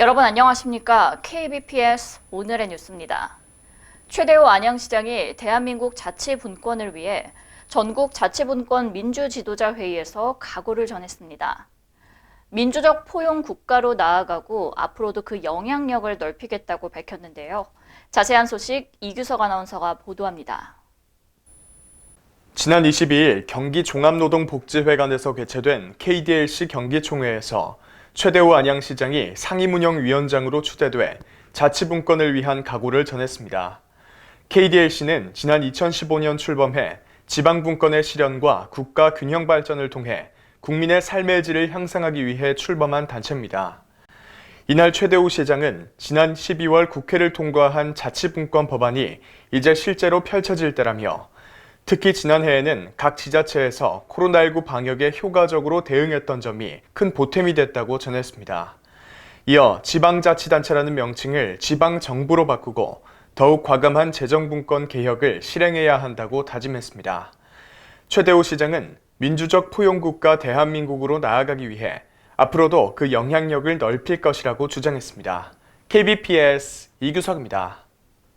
여러분 안녕하십니까? KBPS 오늘의 뉴스입니다. 최대호 안양시장이 대한민국 자치분권을 위해 전국 자치분권 민주지도자회의에서 각오를 전했습니다. 민주적 포용 국가로 나아가고 앞으로도 그 영향력을 넓히겠다고 밝혔는데요. 자세한 소식 이규석 아나운서가 보도합니다. 지난 22일 경기 종합노동복지회관에서 개최된 KDLC 경기총회에서 최대호 안양시장이 상임운영위원장으로 추대돼 자치분권을 위한 각오를 전했습니다. KDLC는 지난 2015년 출범해 지방분권의 실현과 국가 균형 발전을 통해 국민의 삶의 질을 향상하기 위해 출범한 단체입니다. 이날 최대호 시장은 지난 12월 국회를 통과한 자치분권 법안이 이제 실제로 펼쳐질 때라며 특히 지난해에는 각 지자체에서 코로나19 방역에 효과적으로 대응했던 점이 큰 보탬이 됐다고 전했습니다. 이어 지방자치단체라는 명칭을 지방정부로 바꾸고 더욱 과감한 재정분권 개혁을 실행해야 한다고 다짐했습니다. 최대호 시장은 민주적 포용국가 대한민국으로 나아가기 위해 앞으로도 그 영향력을 넓힐 것이라고 주장했습니다. KBPS 이규석입니다.